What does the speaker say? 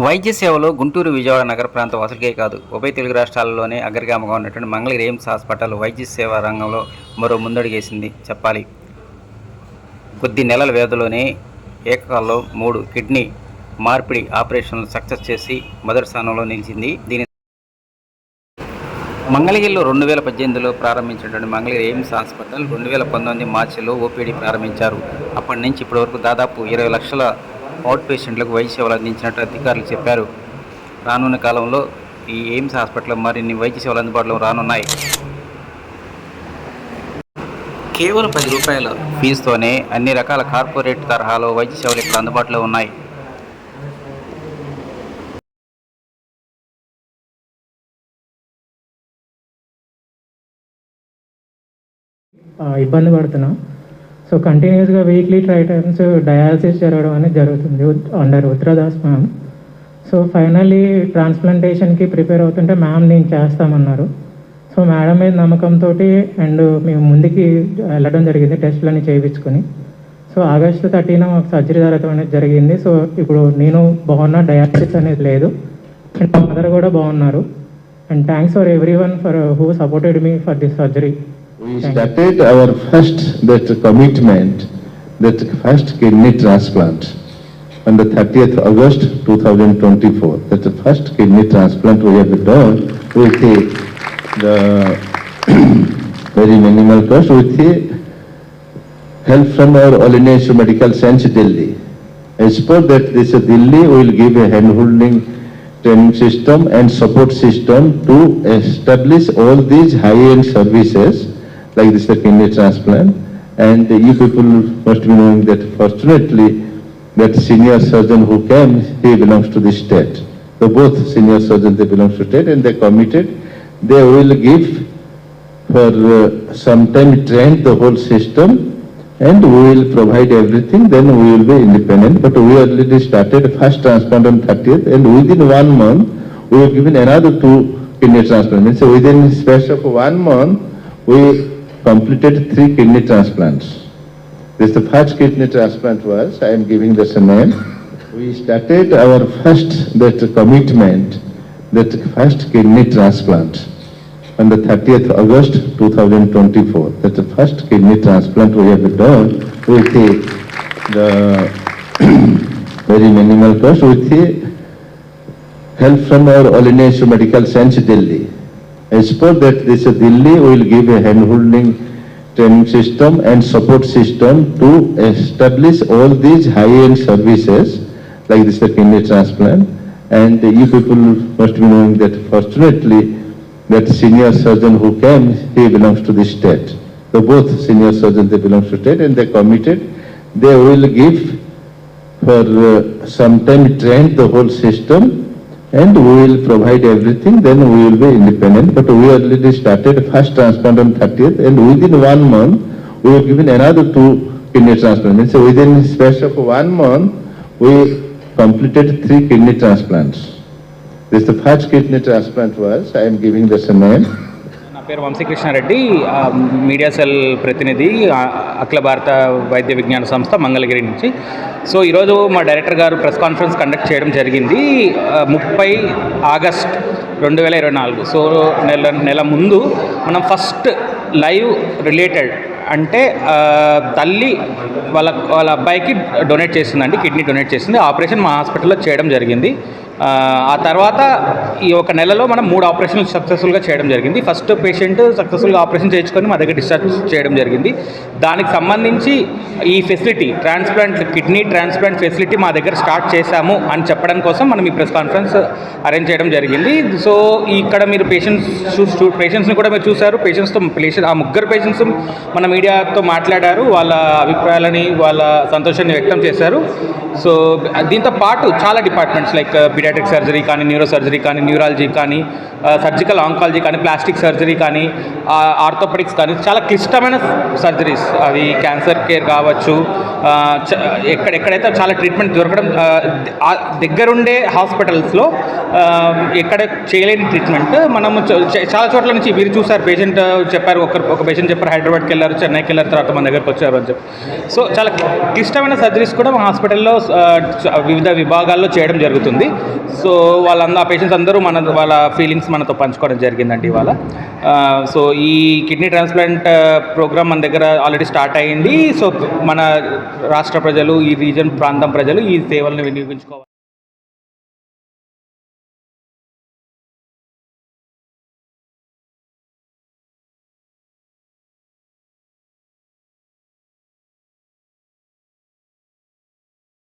వైద్య సేవలో గుంటూరు విజయవాడ నగర ప్రాంత వాసులకే కాదు. ఉభయ తెలుగు రాష్ట్రాల్లోనే అగ్రగామగా ఉన్నటువంటి మంగళగిరి ఎయిమ్స్ హాస్పిటల్ వైద్య సేవా రంగంలో మరో ముందడుగేసింది చెప్పాలి. కొద్ది నెలల వ్యవధిలోనే ఏకకాలంలో మూడు కిడ్నీ మార్పిడి ఆపరేషన్లు సక్సెస్ చేసి మొదటి స్థానంలో నిలిచింది. దీని మంగళగిరిలో రెండు వేల పద్దెనిమిదిలో ప్రారంభించినటువంటి మంగళగిరి ఎయిమ్స్ హాస్పిటల్ రెండు వేల పంతొమ్మిది మార్చిలో ఓపీడీ ప్రారంభించారు. అప్పటి నుంచి ఇప్పటివరకు దాదాపు ఇరవై లక్షల అవుట్ పేషెంట్లకు వైద్య సేవలు అందించినట్టు అధికారులు చెప్పారు. రానున్న కాలంలో ఈ ఎయిమ్స్ హాస్పిటల్లో మరిన్ని వైద్య సేవలు అందుబాటులో రానున్నాయి. కేవలం పది రూపాయల ఫీజుతోనే అన్ని రకాల కార్పొరేట్ తరహాలో వైద్య సేవలు ఇక్కడ అందుబాటులో ఉన్నాయి. ఇబ్బంది పడుతున్నాం. సో కంటిన్యూస్గా వీక్లీ ట్రై టైమ్స్ డయాలసిస్ జరగడం అనేది జరుగుతుంది. Under Uttaradas ma'am so finally ట్రాన్స్ప్లాంటేషన్కి prepare అవుతుంటే మ్యామ్ నేను చేస్తామన్నారు. సో మేడం మీద నమ్మకంతో అండ్ మేము ముందుకి వెళ్ళడం జరిగింది టెస్ట్లన్నీ చేయించుకొని. సో ఆగస్టు థర్టీన మాకు సర్జరీ జరగడం అనేది జరిగింది. సో ఇప్పుడు నేను బాగున్నా డయాలసిస్ అనేది లేదు. అండ్ మా మదర్ కూడా బాగున్నారు. And thanks for everyone for who supported me for this surgery We started our first that commitment, that first kidney transplant on the 30th August 2024. That's the first kidney transplant we have done with the, the very minimal cost with the help from our All India Medical Science Delhi. As per that, this Delhi will give a hand-holding training system and support system to establish all these high-end services like this kidney transplant. And you people must be knowing that fortunately, that senior surgeon who came, he belongs to the state. So both senior surgeons, they belong to state and they committed, they will give for uh, some time train the whole system and we will provide everything, then we will be independent. But we already started first transplant on 30th and within one month, we have given another two kidney transplants. So within space of one month, we completed three kidney transplants. This the first kidney transplant was, I am giving this a name. We started our first that commitment, that first kidney transplant on the 30th August 2024. That's the first kidney transplant we have done with the, the very minimal cost with the help from our All India Medical Science Delhi. As per that, this Delhi will give a hand-holding training system and support system to establish all these high-end services like this kidney transplant. And you people must be knowing that fortunately, that senior surgeon who came, he belongs to the state. So both senior surgeons, they belong to state and they committed, they will give for uh, some time train the whole system and we will provide everything, then we will be independent. But we already started first transplant on 30th and within one month, we have given another two kidney transplants. So within space of one month, we completed three kidney transplants. This the first kidney transplant was, I am giving this a name. నా పేరు Vamsi Krishna Reddy media cell ప్రతినిధి అఖిల భారత వైద్య విజ్ఞాన సంస్థ మంగళగిరి నుంచి. So ఈరోజు మా డైరెక్టర్ గారు ప్రెస్ కాన్ఫరెన్స్ కండక్ట్ చేయడం జరిగింది. ముప్పై ఆగస్ట్ రెండు వేల ఇరవై నాలుగు. సో నెల నెల ముందు మనం ఫస్ట్ లైవ్ రిలేటెడ్ అంటే తల్లి వాళ్ళ వాళ్ళ అబ్బాయికి డొనేట్ చేసిందండి కిడ్నీ డొనేట్ చేసింది. ఆపరేషన్ మా హాస్పిటల్లో చేయడం జరిగింది. ఆ, తర్వాత ఈ ఒక నెలలో మనం మూడు ఆపరేషన్లు సక్సెస్ఫుల్గా చేయడం జరిగింది. ఫస్ట్ పేషెంట్ సక్సెస్ఫుల్గా ఆపరేషన్ చేయించుకొని మా దగ్గర డిశ్చార్జ్ చేయడం జరిగింది. దానికి సంబంధించి ఈ facility transplant kidney transplant facility మా దగ్గర స్టార్ట్ చేశాము అని చెప్పడం కోసం మనం ఈ ప్రెస్ కాన్ఫరెన్స్ అరేంజ్ చేయడం జరిగింది. సో ఇక్కడ మీరు పేషెంట్స్ చూ పేషెంట్స్ని కూడా మీరు చూశారు. పేషెంట్స్తో పేషెంట్ ఆ ముగ్గురు పేషెంట్స్ మన మీడియాతో మాట్లాడారు. వాళ్ళ అభిప్రాయాలని వాళ్ళ సంతోషాన్ని వ్యక్తం చేశారు. సో దీంతో పాటు చాలా డిపార్ట్మెంట్స్ లైక్ బిడాటిక్ సర్జరీ కానీ న్యూరో సర్జరీ కానీ న్యూరాలజీ కానీ uh, సర్జికల్ ఆంకాలజీ కానీ ప్లాస్టిక్ సర్జరీ కానీ uh, ఆర్థోపెడిక్స్ కానీ చాలా క్లిష్టమైన సర్జరీస్ అవి క్యాన్సర్ కేర్ కావచ్చు uh, చ- ఎక్కడ ఎక్కడైతే చాలా ట్రీట్మెంట్ దొరకడం దగ్గరుండే హాస్పిటల్స్లో um, ఎక్కడ చేయలేని ట్రీట్మెంట్ మనము చాలా చోట్ల నుంచి వీరు చూసారు పేషెంట్ చెప్పారు ఒకరు ఒక పేషెంట్ చెప్పారు హైదరాబాద్కి వెళ్ళారు చెన్నైకి వెళ్ళారు తర్వాత మన దగ్గరకు వచ్చారు అని చెప్పి. సో చాలా క్లిష్టమైన సర్జరీస్ కూడా మా హాస్పిటల్లో వివిధ విభాగాల్లో చేయడం జరుగుతుంది. సో వాళ్ళందరూ ఆ పేషెంట్స్ అందరూ మన వాళ్ళ ఫీలింగ్స్ మనతో పంచుకోవడం జరిగిందండి ఇవాళ. సో ఈ కిడ్నీ ట్రాన్స్ప్లాంట్ ప్రోగ్రామ్ మన దగ్గర ఆల్రెడీ స్టార్ట్ అయ్యింది సో మన రాష్ట్ర ప్రజలు ఈ రీజన్ ప్రాంతం ప్రజలు ఈ సేవలను వినియోగించుకోవాలి.